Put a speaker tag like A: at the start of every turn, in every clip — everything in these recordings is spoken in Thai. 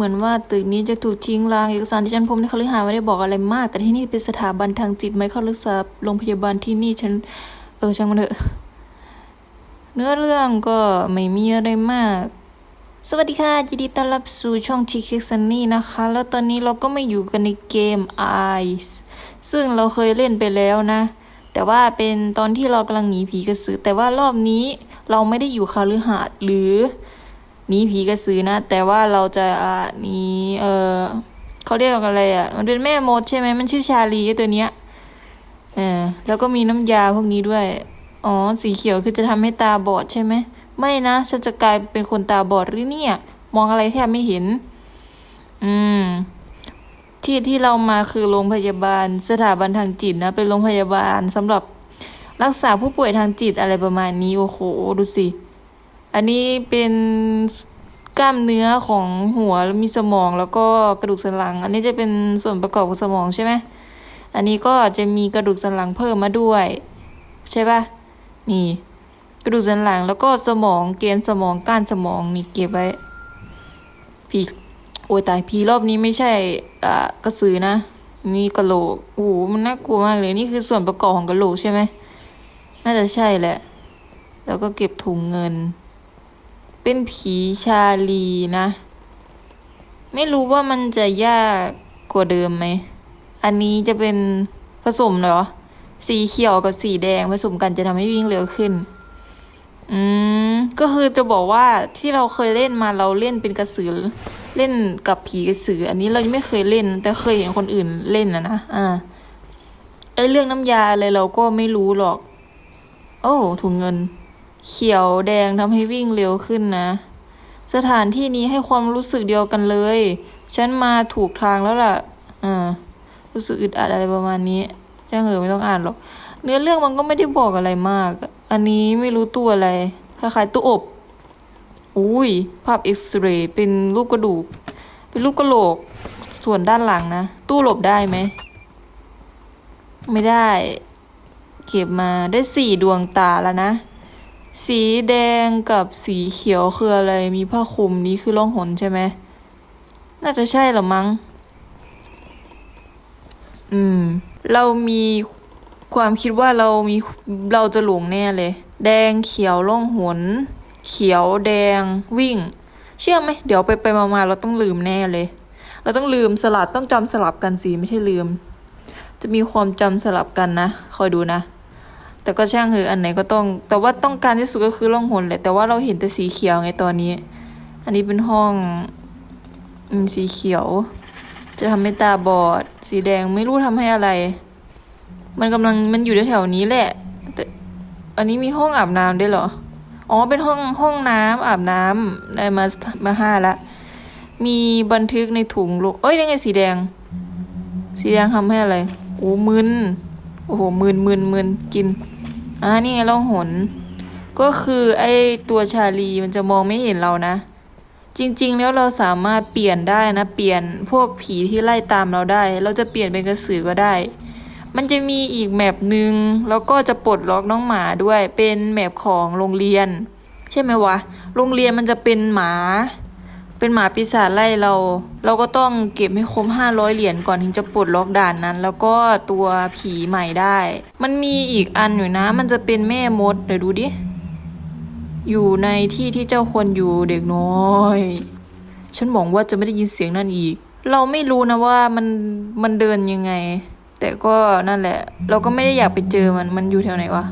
A: เหมือนว่าตึกนี้จะถูกทิ้งร้างเอกสารที่ฉันพบในคฤหาสน์ไม่ได้บอกอะไรมาก แต่ที่นี่เป็นสถาบันทางจิตไหมเข้ารักษาโรงพยาบาลที่นี่ฉัน เออช่างมันเถอะเนื้อเรื่องก็ไม่มีอะไรมาก สวัสดีค่ะยินดีต้อนรับสู่ช่องทีคิกซันนี่นะคะ แล้วตอนนี้เราก็มาอยู่กันในเกม Ice ซึ่งเราเคยเล่นไปแล้วนะ แต่ว่าเป็นตอนที่เรากำลังหนีผีกระสือ แต่ว่ารอบนี้เราไม่ได้อยู่คาลือหาดหรือ นีผีกระสือนะ แต่ว่าเราจะหนีเออเขาเรียกว่าอะไรอะ มันเป็นแม่มดใช่ไหมมันชื่อชาลีตัวเนี้ยเออแล้วก็มีน้ำยาพวกนี้ด้วย อ๋อ สีเขียวคือจะทำให้ตาบอดใช่ไหม ไม่นะ ฉันจะกลายเป็นคนตาบอดหรือเนี่ย มองอะไรแทบไม่เห็น อืม ที่ที่เรามาคือโรงพยาบาลสถาบันทางจิตนะ เป็นโรงพยาบาลสำหรับรักษาผู้ป่วยทางจิตอะไรประมาณนี้ โอ้โห ดูสิ อันนี้เป็นกล้ามเนื้อของหัวแล้วมีสมองแล้วก็กระดูกสันหลัง อันนี้จะเป็นส่วนประกอบของสมองใช่ไหมอันนี้ก็จะมีกระดูกสันหลังเพิ่มมาด้วย ใช่ปะนี่ กระดูกสันหลังแล้วก็สมองเกณฑ์สมองก้านสมองนี่เก็บไว้ผีโอ้ยตายผีรอบนี้ไม่ใช่อ่ากระสือนะนี่กระโหลกโอ้โหมันน่ากลัวมากเลยนี่คือส่วนประกอบของกระโหลกใช่ไหมน่าจะใช่แหละ แล้วก็เก็บถุงเงิน เป็นผีชาลีนะ ไม่รู้ว่ามันจะยากกว่าเดิมไหม อันนี้จะเป็นผสมเหรอ สีเขียวกับสีแดงผสมกันจะทำให้วิ่งเร็วขึ้น อืม ก็คือจะบอกว่าที่เราเคยเล่นมาเราเล่นเป็นกระสือ เล่นกับผีกระสือ อันนี้เรายังไม่เคยเล่น แต่เคยเห็นคนอื่นเล่นนะนะ อ่า ไอเรื่องน้ำยาอะไรเราก็ไม่รู้หรอก โอ้ถุงเงิน เขียวแดงทำให้วิ่งเร็วขึ้นนะ สถานที่นี้ให้ความรู้สึกเดียวกันเลย ฉันมาถูกทางแล้วล่ะอ่ารู้สึกอึดอัดอะไรประมาณนี้จ้างเหอไม่ต้องอ่านหรอก เนื้อเรื่องมันก็ไม่ได้บอกอะไรมาก อันนี้ไม่รู้ตัวอะไร คล้ายๆตู้อบ อุ้ย ภาพเอ็กซเรย์เป็นรูปกระดูก เป็นรูปกระโหลก ส่วนด้านหลังนะ ตู้หลบได้ไหม ไม่ได้ เก็บมาได้สี่ดวงตาแล้วนะ สีแดงกับสีเขียวคืออะไร มีผ้าคลุมนี้คือล่องหนใช่ไหม น่าจะใช่หรอมั้ง อืม เรามีความคิดว่าเรามีเราจะหลงแน่เลย แดงเขียวล่องหน เขียวแดงวิ่ง เชื่อไหม เดี๋ยวไปไปมามาเราต้องลืมแน่เลย เราต้องลืมสลับต้องจำสลับกันสิไม่ใช่ลืม จะมีความจำสลับกันนะ คอยดูนะ แต่ก็ช่างเหอะอันไหนก็ต้อง แต่ว่าต้องการที่สุดก็คือล่องหนแหละแต่ว่าเราเห็นแต่สีเขียวไงตอนนี้ อันนี้เป็นห้องอืมสีเขียว จะทำให้ตาบอด สีแดงไม่รู้ทำให้อะไร มันกำลังมันอยู่แถวๆนี้แหละ แต่อันนี้มีห้องอาบน้ำด้วยเหรออ๋อเป็นห้องห้องน้ำอาบน้ำได้มามาห้าละมีบันทึกในถุงลูกเอ้ยนี่ไงสีแดง สีแดงทำให้อะไรโอ้มึนโอ้โหมึนมึนมึนกิน อ่านี่ไงล่องหน ก็คือไอ้ตัวชาลีมันจะมองไม่เห็นเรานะ จริง ๆ แล้วเราสามารถเปลี่ยนได้นะ เปลี่ยนพวกผีที่ไล่ตามเราได้ เราจะเปลี่ยนเป็นกระสือก็ได้ มันจะมีอีกแมปหนึ่งแล้วก็จะปลดล็อกน้องหมาด้วย เป็นแมปของโรงเรียน ใช่ไหมวะ โรงเรียนมันจะเป็นหมา เป็นหมาปีศาจไล่เรา เราก็ต้องเก็บให้ครบห้าร้อยเหรียญก่อนถึงจะปลดล็อกด่านนั้น แล้วก็ตัวผีใหม่ได้ มันมีอีกอันอยู่นะ มันจะเป็นแม่มดเดี๋ยวดูดิ อยู่ในที่ที่เจ้าควรอยู่เด็กน้อย ฉันหวังว่าจะไม่ได้ยินเสียงนั่นอีก เราไม่รู้นะว่ามันมันเดินยังไง แต่ก็นั่นแหละ เราก็ไม่ได้อยากไปเจอมัน มันอยู่แถวไหนวะ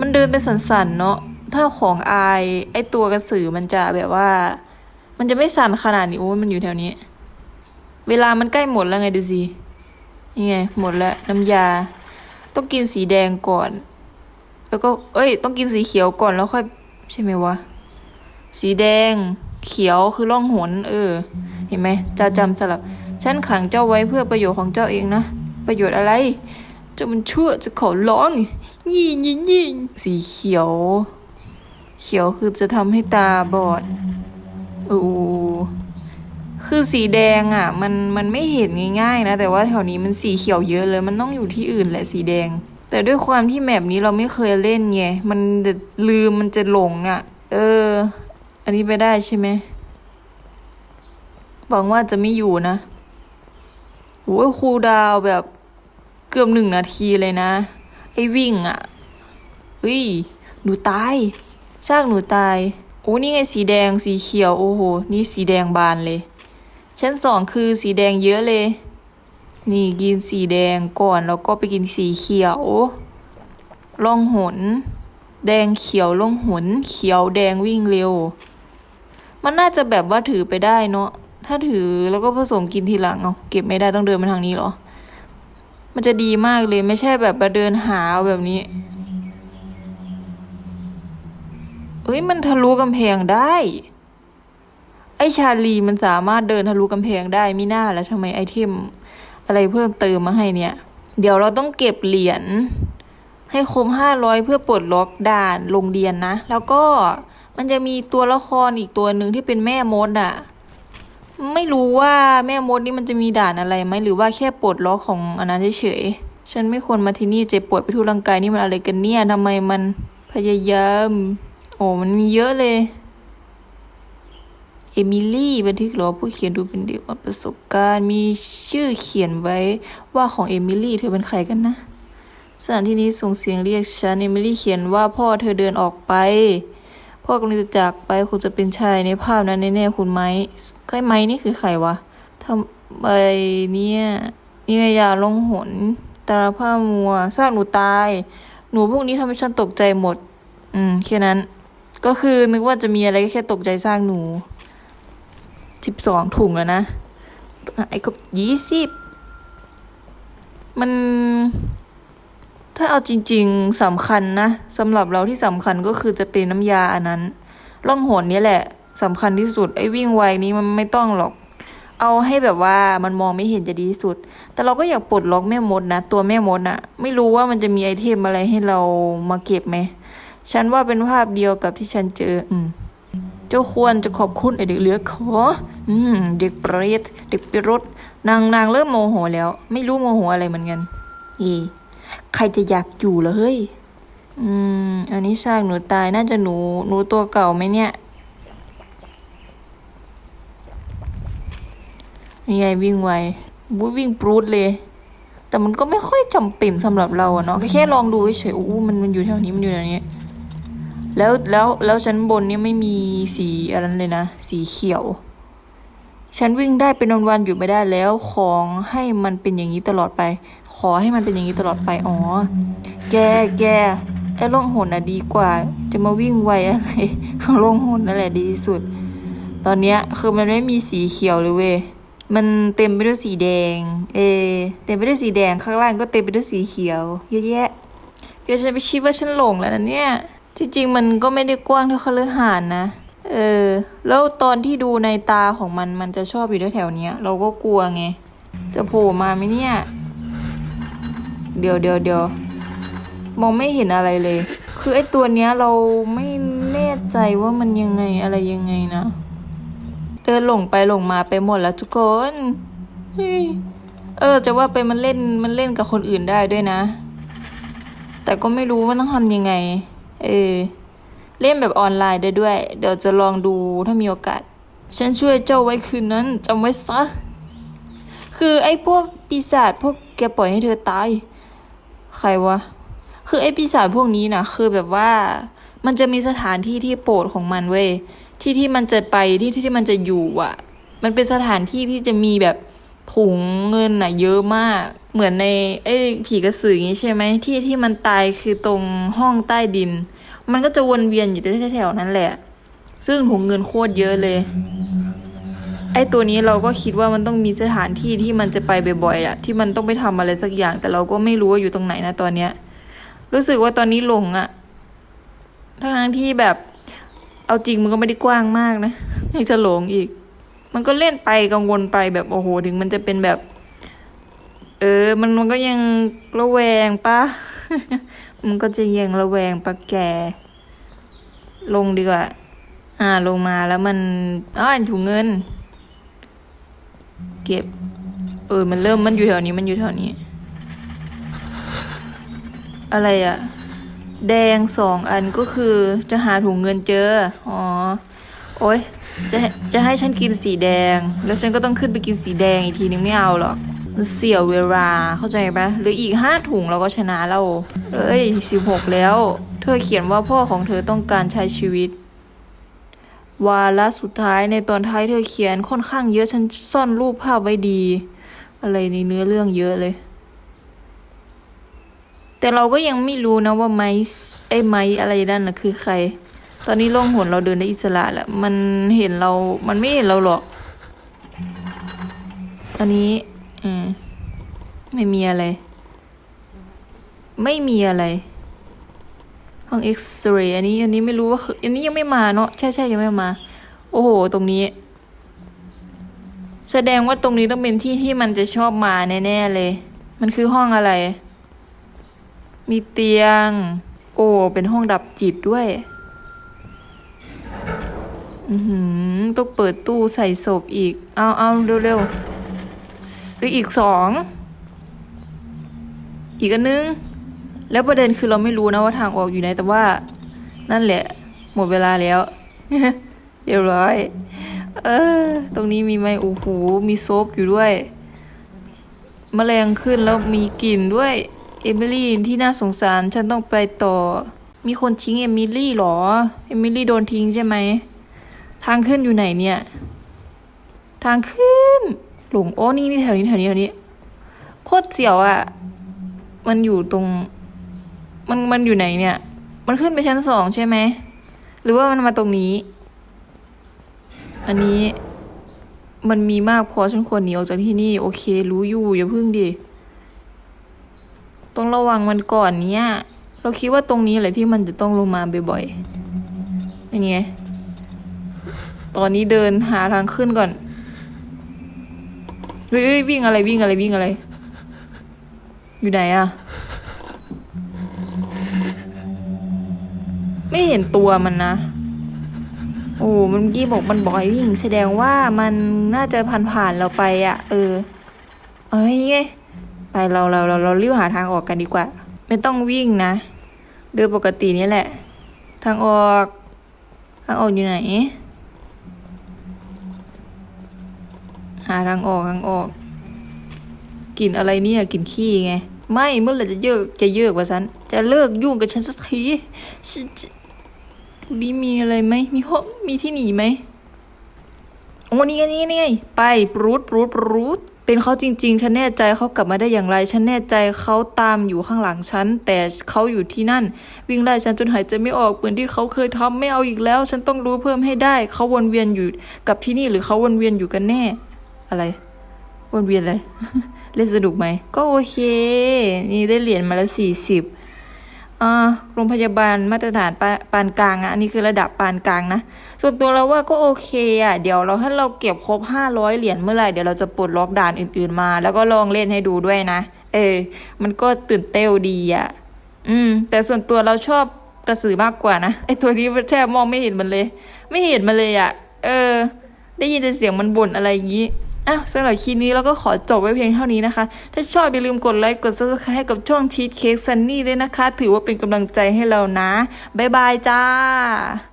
A: มันเดินเป็นสันๆเนาะถ้าของอายไอตัวกระสือมันจะแบบว่า มันจะไม่สั่นขนาดนี้โอ้มันอยู่แถวนี้ เวลามันใกล้หมดแล้วไงดูสินี่ไงหมดแล้วน้ำยา ต้องกินสีแดงก่อน แล้วก็ เอ้ย ต้องกินสีเขียวก่อนแล้วค่อย ใช่ไหมวะ สีแดง เขียวคือร่องหน เออ เห็นไหมจะจำสลับ ฉันขังเจ้าไว้เพื่อประโยชน์ของเจ้าเองนะ ประโยชน์อะไร เจ้ามันชั่วจะขอร้องยี่ยี่ยี่สีเขียว เขียวคือจะทำให้ตาบอด อ้คือสีแดงอะ มันมันไม่เห็นง่ายๆนะ แต่ว่าแถวนี้มันสีเขียวเยอะเลย มันต้องอยู่ที่อื่นแหละสีแดง แต่ด้วยความที่แมปนี้เราไม่เคยเล่นไงมันจะลืมมันจะหลงอะ เออ อันนี้ไปได้ใช่ไหมหวังว่าจะไม่อยู่นะโอ้ยครูดาวแบบเกือบหนึ่งนาทีเลยนะ ไอ้วิ่งอะ่ะเฮ้ยหนูตายซากหนูตาย โอ้นี่ไงสีแดงสีเขียว โอ้โห นี่สีแดงบานเลย ชั้นสองคือสีแดงเยอะเลย นี่กินสีแดงก่อนแล้วก็ไปกินสีเขียวล่องหน แดงเขียวล่องหน เขียวแดงวิ่งเร็ว มันน่าจะแบบว่าถือไปได้เนาะถ้าถือแล้วก็ผสมกินทีหลังเอาเก็บไม่ได้ต้องเดินมาทางนี้เหรอ มันจะดีมากเลยไม่ใช่แบบมาเดินหาเอาแบบนี้ เอ้ยมันทะลุกำแพงได้ ไอชาลีมันสามารถเดินทะลุกำแพงได้มิน่าแล้วทำไมไอเทมอะไรเพิ่มเติมมาให้เนี่ย เดี๋ยวเราต้องเก็บเหรียญให้ครบห้าร้อยเพื่อปลดล็อกด่านโรงเรียนนะ แล้วก็มันจะมีตัวละครอีกตัวหนึ่งที่เป็นแม่มดอะไม่รู้ว่าแม่มดนี่มันจะมีด่านอะไรไหมหรือว่าแค่ปลดล็อกของอันนั้นเฉยๆฉันไม่ควรมาที่นี่เจ็บปวดไปทั่วร่างกายนี่มันอะไรกันเนี่ยทำไมมันพยายาม อ้มันมีเยอะเลย เอมิลี่บันทึกหรอผู้เขียนดูเป็นเด็กอ่อนประสบการณ์มีชื่อเขียนไว้ว่าของเอมิลี่เธอเป็นใครกันนะสถานที่นี้ส่งเสียงเรียกฉันเอมิลี่เขียนว่าพ่อเธอเดินออกไป พ่อกำลังจะจากไปคงจะเป็นชายในภาพนั้นแน่ๆคุณไหมใกล้ไม้นี่คือใครวะทำไมเนี่ยนี่ไงยาลงหนตาผ้ามัวซากหนูตาย หนูพวกนี้ทำให้ฉันตกใจหมด อืม แค่นั้น ก็คือนึกว่าจะมีอะไรก็แค่ตกใจสร้างหนูสิบสองถุงแล้วนะ ไอ้ก็ยี่สิบมัน ถ้าเอาจริง ๆสำคัญนะสำหรับเราที่สำคัญก็คือจะเป็นน้ำยาอันนั้นล่องหนนี้แหละสำคัญที่สุด ไอ้วิ่งไวนี้มันไม่ต้องหรอกเอาให้แบบว่ามันมองไม่เห็นจะดีที่สุด แต่เราก็อยากปลดล็อกแม่มดนะ ตัวแม่มดนะไม่รู้ว่ามันจะมีไอเทมอะไรให้เรามาเก็บไหม ฉันว่าเป็นภาพเดียวกับที่ฉันเจอ อืมเจ้าควรจะขอบคุณไอเด็กเหลือขออืม เด็กเปรตเด็กปิรถนางนางเริ่มโมโหแล้ว ไม่รู้โมโหอะไรเหมือนกัน อีใครจะอยากอยู่เหรอเฮ้ย อืม อันนี้ซากหนูตายน่าจะหนู หนูตัวเก่าไหมเนี่ยนี่ไงวิ่งไววุ้ยวิ่งปรูดเลย แต่มันก็ไม่ค่อยจำเป็นสำหรับเราอะเนาะแค่ลองดูเฉยอู้มันมันอยู่แถวนี้มันอยู่แถวนี้ แล้วแล้วแล้วชั้นบนเนี่ยไม่มีสีอะไรเลยนะ สีเขียว ฉันวิ่งได้เป็นวันๆอยู่ไม่ได้แล้วของให้มันเป็นอย่างนี้ตลอดไป ขอให้มันเป็นอย่างนี้ตลอดไปอ๋อ แกแกไอ้ล่องหนอะดีกว่า จะมาวิ่งไวอะไรล่องหนนั่นแหละดีที่สุด ตอนเนี้ยคือมันไม่มีสีเขียวเลยเว้ยมันเต็มไปด้วยสีแดง เอ เต็มไปด้วยสีแดงข้างล่างก็เต็มไปด้วยสีเขียวเยอะแยะเดี๋ยวฉันไปคิดว่าฉันหลงแล้วนะเนี่ย จริงมันก็ไม่ได้กว้างเท่าคฤหาสน์นะ เออ แล้วตอนที่ดูในตาของมันมันจะชอบอยู่แถวๆเนี้ย เราก็กลัวไง จะโผล่มาไหมเนี่ย เดี๋ยวเดี๋ยวเดี๋ยวมองไม่เห็นอะไรเลย คือไอ้ตัวเนี้ยเราไม่แน่ใจว่ามันยังไงอะไรยังไงนะ เดินหลงไปหลงมาไปหมดแล้วทุกคนเออ จะว่าไปมันเล่นมันเล่นกับคนอื่นได้ด้วยนะ แต่ก็ไม่รู้ว่าต้องทำยังไง เออ เล่นแบบออนไลน์ได้ด้วย เดี๋ยวจะลองดูถ้ามีโอกาส ฉันช่วยเจ้าไว้คืนนั้นจำไว้ซะ คือไอ้พวกปีศาจพวกแกปล่อยให้เธอตาย ใครวะ คือไอ้ปีศาจพวกนี้นะคือแบบว่า มันจะมีสถานที่ที่โปรดของมันเว้ย ที่ที่มันจะไปที่ที่ที่มันจะอยู่อะ มันเป็นสถานที่ที่จะมีแบบ ถุงเงินน่ะเยอะมาก เหมือนในไอ้ผีกระสืออย่างงี้ใช่ไหมที่ที่มันตายคือตรงห้องใต้ดิน มันก็จะวนเวียนอยู่แถวๆนั้นแหละ ซึ่งถุงเงินโคตรเยอะเลย ไอ้ตัวนี้เราก็คิดว่ามันต้องมีสถานที่ที่มันจะไปบ่อยๆอะที่มันต้องไปทำอะไรสักอย่าง แต่เราก็ไม่รู้ว่าอยู่ตรงไหนนะตอนเนี้ย รู้สึกว่าตอนนี้หลงอะทั้งที่แบบ เอาจริงมันก็ไม่ได้กว้างมากนะยังจะหลงอีก มันก็เล่นไปกังวลไปแบบโอ้โห ถึงมันจะเป็นแบบ เออ มันมันก็ยังระแวงปะมันก็จะยังระแวงปะแก ลงดีกว่า อ่าลงมาแล้วมันอ้าวถุงเงิน เก็บ เออ มันเริ่มมันอยู่แถวนี้มันอยู่แถวนี้ อะไรอะแดงสองอันก็คือจะหาถุงเงินเจอ อ๋อ โอ๊ย จะจะให้ฉันกินสีแดง แล้วฉันก็ต้องขึ้นไปกินสีแดงอีกทีนึงไม่เอาหรอกมันเสียเวลาเข้าใจปะหรืออีกห้าถุงเราก็ชนะแล้วเอ้ยสิบหกแล้ว เธอเขียนว่าพ่อของเธอต้องการใช้ชีวิต วาระสุดท้ายในตอนท้ายเธอเขียนค่อนข้างเยอะฉันซ่อนรูปภาพไว้ดี อะไรในเนื้อเรื่องเยอะเลย แต่เราก็ยังไม่รู้นะว่าไม้ไอ้ไม้อะไรนั่นนะคือใคร ตอนนี้ล่องหนเราเดินได้อิสระแล้ว มันเห็นเรา มันไม่เห็นเราหรอก อันนี้อืมไม่มีอะไร ไม่มีอะไร ห้องเอ็กซเรย์อันนี้ อันนี้ไม่รู้ว่าคืออันนี้ยังไม่มาเนาะ ใช่ใช่ยังไม่มา โอ้โห ตรงนี้ แสดงว่าตรงนี้ต้องเป็นที่ที่มันจะชอบมาแน่ๆเลย มันคือห้องอะไร มีเตียง โอ้ เป็นห้องดับจิตด้วย อือหือต้องเปิดตู้ใส่ศพอีก เอาเอาเร็วๆอีกอีกสอง อีกอันนึง แล้วประเด็นคือเราไม่รู้นะว่าทางออกอยู่ไหน แต่ว่า นั่นแหละ หมดเวลาแล้ว เรียบร้อย เออ ตรงนี้มีไหมโอ้โห มีโซฟอยู่ด้วยแมลงขึ้นแล้วมีกลิ่นด้วย เอมิลี่ที่น่าสงสาร ฉันต้องไปต่อ มีคนทิ้งเอมิลี่เหรอ เอมิลี่โดนทิ้งใช่ไหม ทางขึ้นอยู่ไหนเนี่ย ทางขึ้น หลงโอ้นี่นี่แถวนี้แถวนี้แถวนี้ โคตรเสียวอะ่ะ มันอยู่ตรง มันมันอยู่ไหนเนี่ย มันขึ้นไปชั้นสองใช่ไหม หรือว่ามันมาตรงนี้ อันนี้ มันมีมากพอฉันควรหนีออกจากที่นี่ โอเค รู้อยู่ อย่าพึ่งดิ ต้องระวังมันก่อนเนี่ย เราคิดว่าตรงนี้แหละที่มันจะต้องลงมาบ่อยๆนี่ไง ตอนนี้เดินหาทางขึ้นก่อนเฮ้ยวิ่งอะไรวิ่งอะไรวิ่งอะไร อยู่ไหนอะไม่เห็นตัวมันนะ โอ้มันเมื่อกี้บอกมันบอกให้วิ่ง แสดงว่ามันน่าจะผ่านผ่านเราไปอะเออ เอ้ยไงไปเราเราเราเรารีบหาทางออกกันดีกว่า ไม่ต้องวิ่งนะเดินปกตินี่แหละ ทางออก ทางออกอยู่ไหนาทางออกทางออกกลิ่นอะไรเนี่ยกลิ่นขี้ไง ไม่เมื่อไหร่จะเยอะจะเยอะกว่าฉัน จะเลิกยุ่งกับฉันสักทีฉันจะตรงนี้มีอะไรไหมมีห้องมีที่หนีไหมโอ้นี่ไงนี่ไงนี่ไงไปปรูดปรูดปรูดเป็นเขาจริง ๆ ฉันแน่ใจเขากลับมาได้อย่างไร ฉันแน่ใจเขาตามอยู่ข้างหลังฉัน แต่เขาอยู่ที่นั่น วิ่งไล่ฉันจนหายใจไม่ออกเหมือนที่เขาเคยทำไม่เอาอีกแล้ว ฉันต้องรู้เพิ่มให้ได้ เขาวนเวียนอยู่กับที่นี่หรือเขาวนเวียนอยู่กันแน่ อะไรวนเวียนอะไรเล่นสนุกไหม ก็โอเค นี่ได้เหรียญมาล้วสี่สิบอ่าโรงพยาบาลมาตรฐานปาปานกลางอะอันนี้คือระดับปานกลางนะ ส่วนตัวเราว่าก็โอเคอะเดี๋ยวเราถ้าเราเก็บครบห้าร้อยเหรียญเมื่อไหร่เดี๋ยวเราจะปลดล็อกด่านอื่นๆมา แล้วก็ลองเล่นให้ดูด้วยนะ เออ มันก็ตื่นเต้นดีอะอืม แต่ส่วนตัวเราชอบกระสือมากกว่านะไอตัวนี้แทบมองไม่เห็นมันเลย ไม่เห็นมันเลยอะเออ ได้ยินแต่เสียงมันบ่นอะไรอย่างนี้ อ้าวสำหรับคลิปนี้เราก็ขอจบไว้เพียงเท่านี้นะคะ ถ้าชอบอย่าลืมกดไลค์กด subscribe ให้กับช่องชีสเค้กซันนี่ด้วยนะคะ ถือว่าเป็นกำลังใจให้เรานะ บ๊ายบายจ้า